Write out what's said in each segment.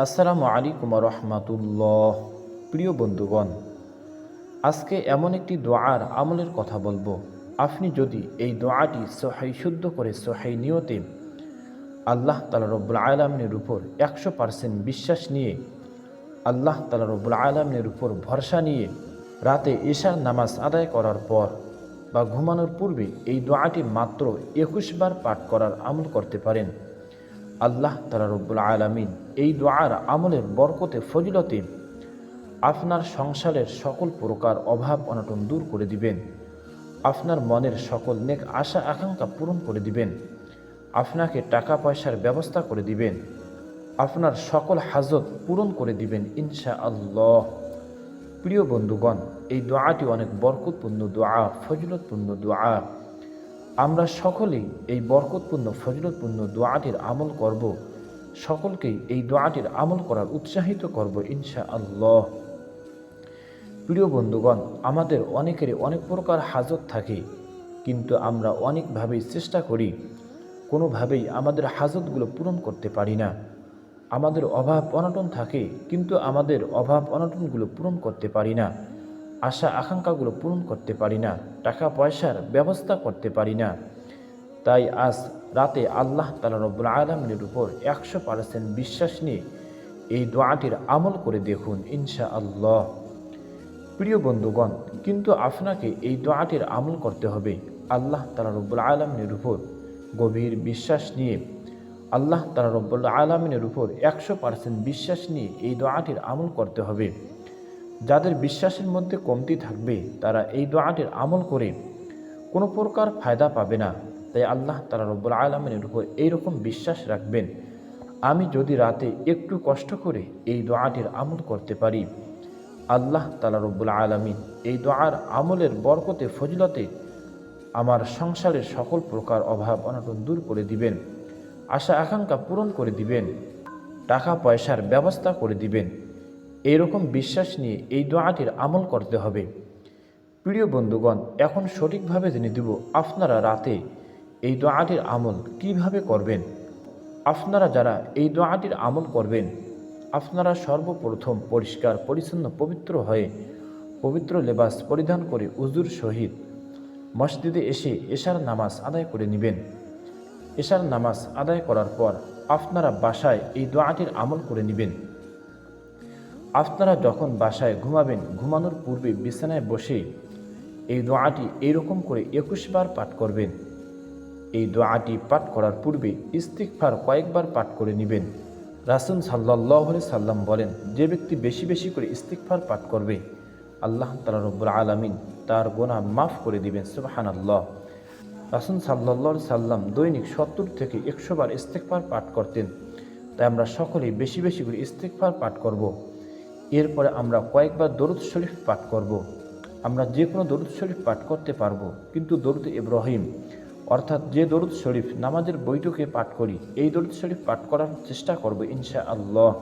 আসসালামু আলাইকুম রহমাতুল্লাহ। প্রিয় বন্ধুগণ, আজকে এমন একটি দোয়ার আমলের কথা বলব। আপনি যদি এই দোয়াটি সহাই শুদ্ধ করে সহাই নিয়তে আল্লাহ তালা রব্বুল আলমিনের উপর একশো পার্সেন্ট বিশ্বাস নিয়ে, আল্লাহ তালা রব্বুল আলমিনের উপর ভরসা নিয়ে রাতে ঈশার নামাজ আদায় করার পর বা ঘুমানোর পূর্বে এই দোয়াটি মাত্র একুশ বার পাঠ করার আমল করতে পারেন। আল্লাহ তালা রব্বুল আলমিন এই দোয়ার আমলের বরকতে, ফজিলতে আপনার সংসারের সকল প্রকার অভাব অনটন দূর করে দিবেন। আপনার মনের সকল নেক আশা, আকাঙ্ক্ষা পূরণ করে দিবেন। আপনাকে টাকা পয়সার ব্যবস্থা করে দিবেন। আপনার সকল হাজত পূরণ করে দিবেন ইনশা আল্লাহ প্রিয় বন্ধুগণ, এই দোয়াটি অনেক বরকতপূর্ণ দোয়া, ফজিলতপূর্ণ দোয়া। আমরা সকলেই এই বরকতপূর্ণ, ফজিলতপূর্ণ দোয়াটির আমল করব। সকলকেই এই দোয়াটির আমল করার উৎসাহিত করব ইনশা আল্লাহ প্রিয় বন্ধুগণ, আমাদের অনেকেরই অনেক প্রকার হাজত থাকে, কিন্তু আমরা অনেকভাবেই চেষ্টা করি, কোনোভাবেই আমাদের হাজতগুলো পূরণ করতে পারি না। আমাদের অভাব অনটন থাকে, কিন্তু আমাদের অভাব অনটনগুলো পূরণ করতে পারি না। আশা আকাঙ্ক্ষাগুলো পূরণ করতে পারি না। টাকা পয়সার ব্যবস্থা করতে পারি না। তাই আজ রাতে আল্লাহ তালা রব্বুল আলমিনের উপর একশো পার্সেন্ট বিশ্বাস নিয়ে এই দোয়াটির আমল করে দেখুন ইনশা আল্লাহ প্রিয় বন্ধুগণ, কিন্তু আপনাকে এই দোয়াটির আমল করতে হবে আল্লাহ তালা রব্বুল আলমিনের উপর গভীর বিশ্বাস নিয়ে। আল্লাহ তালা রব্বুল আলমিনের উপর একশো পার্সেন্ট বিশ্বাস নিয়ে এই দোয়াটির আমল করতে হবে। যাদের বিশ্বাসের মধ্যে কমতি থাকবে, তারা এই দোয়াটির আমল করে কোনো প্রকার ফায়দা পাবে না। তাই আল্লাহ তালা রব্বুল আলমিনের উপর এইরকম বিশ্বাস রাখবেন। আমি যদি রাতে একটু কষ্ট করে এই দোয়াটির আমল করতে পারি, আল্লাহ তালা রব্বুল আলমিন এই দোয়ার আমলের বরকতে, ফজিলতে আমার সংসারের সকল প্রকার অভাব অনটন দূর করে দিবেন, আশা আকাঙ্ক্ষা পূরণ করে দিবেন টাকা পয়সার ব্যবস্থা করে দিবেন। এইরকম বিশ্বাস নিয়ে এই দোয়াটির আমল করতে হবে। প্রিয় বন্ধুগণ, এখন সঠিকভাবে জেনে দিব আপনারা রাতে এই দোয়াটির আমল কীভাবে করবেন? আপনারা যারা এই দোয়াটির আমল করবেন, আপনারা সর্বপ্রথম পরিষ্কার, পরিচ্ছন্ন, পবিত্র হয়ে পবিত্র লেবাস পরিধান করে উজুর সহিত মসজিদে এসে এশার নামাজ আদায় করে নেবেন। এশার নামাজ আদায় করার পর আপনারা বাসায় এই দোয়াটির আমল করে নেবেন। আপনারা যখন বাসায় ঘুমাবেন, ঘুমানোর পূর্বে বিছানায় বসে এই দোয়াটি এইরকম করে একুশ বার পাঠ করবেন। এই দোয়াটি পাঠ করার পূর্বে ইস্তিকফার কয়েকবার পাঠ করে নেবেন রাসুল সাল্লাহ সাল্লাম বলেন, যে ব্যক্তি বেশি বেশি করে ইস্তিকফার পাঠ করবে, আল্লাহ তালা রব্বুল আলমিন তার গোনা মাফ করে দিবেন সুবাহান আল্লাহ রাসুল সাল্লাহ সাল্লাম দৈনিক সত্তর থেকে একশো বার ইস্তেকফার পাঠ করতেন তাই আমরা সকলেই বেশি বেশি করে ইস্তেকফার পাঠ করব। এরপরে আমরা কয়েকবার দরুদ শরীফ পাঠ করব। আমরা যে কোনো দরুদ শরীফ পাঠ করতে পারব, কিন্তু দরুদ ইব্রাহিম অর্থাৎ যে দরুদ শরীফ নামাজের বৈঠকে পাঠ করি, এই দরুদ শরীফ পাঠ করার চেষ্টা করব ইনশা আল্লাহ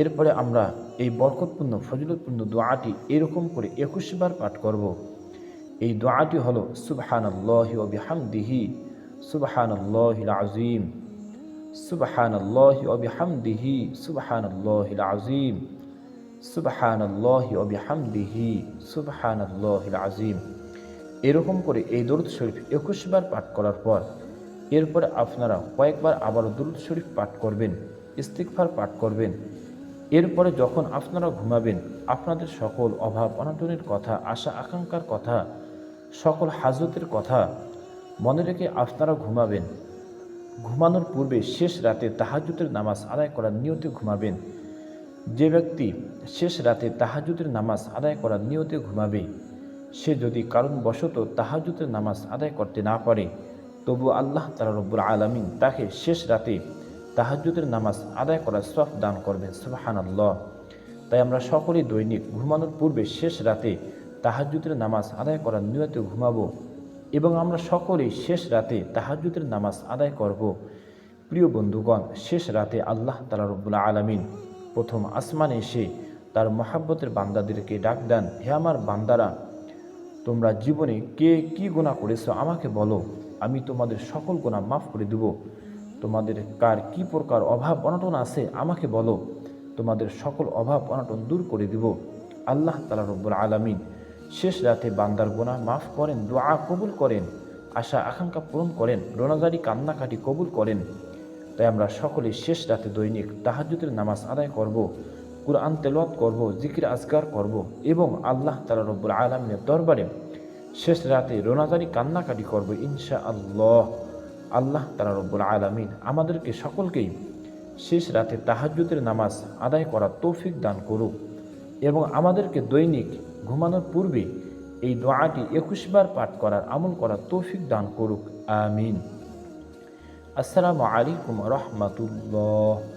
এরপরে আমরা এই বরকতপূর্ণ, ফজিলতপূর্ণ দোয়াটি এরকম করে একুশ বার পাঠ করব। এই দোয়াটি হলো সুবহান আল্লাহ বিহামদিহি সুবহান আল্লাহ আজিম সুবহান আল্লাহ বিহামদিহি সুবহান আল্লাহ আজিম সুবহান আল্লাহ বিহামদিহি সুবহান আল্লাহ আজিম এরকম করে এই দরুদ শরীফ একুশ বার পাঠ করার পর, এরপরে আপনারা কয়েকবার আবারও দরুদ শরীফ পাঠ করবেন ইস্তিকফার পাঠ করবেন। এরপরে যখন আপনারা ঘুমাবেন, আপনাদের সকল অভাব, অনাটনের কথা, আশা, আকাঙ্ক্ষার কথা, সকল হাজতের কথা মনে রেখে আপনারা ঘুমাবেন। ঘুমানোর পূর্বে শেষ রাতে তাহাজুতের নামাজ আদায় করার নিয়তে ঘুমাবেন। যে ব্যক্তি শেষ রাতে তাহাজুদের নামাজ আদায় করার নিয়তে ঘুমাবে সে যদি কারণবশত তাহাজুদের নামাজ আদায় করতে না পারে, তবু আল্লাহ তালা রব্বুল আলমিন তাকে শেষ রাতে তাহাজুদের নামাজ আদায় করার সফ দান করবেন সুবাহান আল্লাহ তাই আমরা সকলে দৈনিক ঘুমানোর পূর্বে শেষ রাতে তাহাজুদের নামাজ আদায় করার নিয়তে ঘুমাবো এবং আমরা সকলেই শেষ রাতে তাহাজুদের নামাজ আদায় করব। প্রিয় বন্ধুগণ, শেষ রাতে আল্লাহ তালা রব্বুল আলমিন প্রথম আসমানে এসে তার মহাব্বতের বান্দাদেরকে ডাক দেন, হে আমার বান্দারা তোমরা জীবনে কে কি গুণা করেছ আমাকে বলো। আমি তোমাদের সকল গুণা মাফ করে দেব। তোমাদের কার কি প্রকার অভাব অনটন আছে আমাকে বলো। তোমাদের সকল অভাব অনটন দূর করে দিব। আল্লাহ তালা রব্বুল আলমিন শেষ রাতে বান্দার গোনা মাফ করেন, দোয়া কবুল করেন, আশা, আকাঙ্ক্ষা পূরণ করেন, রোনাজারি, কান্নাকাটি কবুল করেন। তাই আমরা সকলে শেষ রাতে দৈনিক তাহাজুদের নামাজ আদায় করব। কুরআন তেলাওয়াত করব, জিকির আজগার করব এবং আল্লাহ তালা রব্বুল আলমিনের দরবারে শেষ রাতে রোনাজারি কান্নাকাটি করব ইনশা আল্লাহ আল্লাহ তালা রব্বুল আলমিন আমাদেরকে সকলকেই শেষ রাতে তাহাজ্জুদের নামাজ আদায় করার তৌফিক দান করুক এবং আমাদেরকে দৈনিক ঘুমানোর পূর্বে এই দোয়াটি একুশবার পাঠ করার আমল করার তৌফিক দান করুক, আমিন। আসসালামু আলাইকুম রহমতুল্লাহ।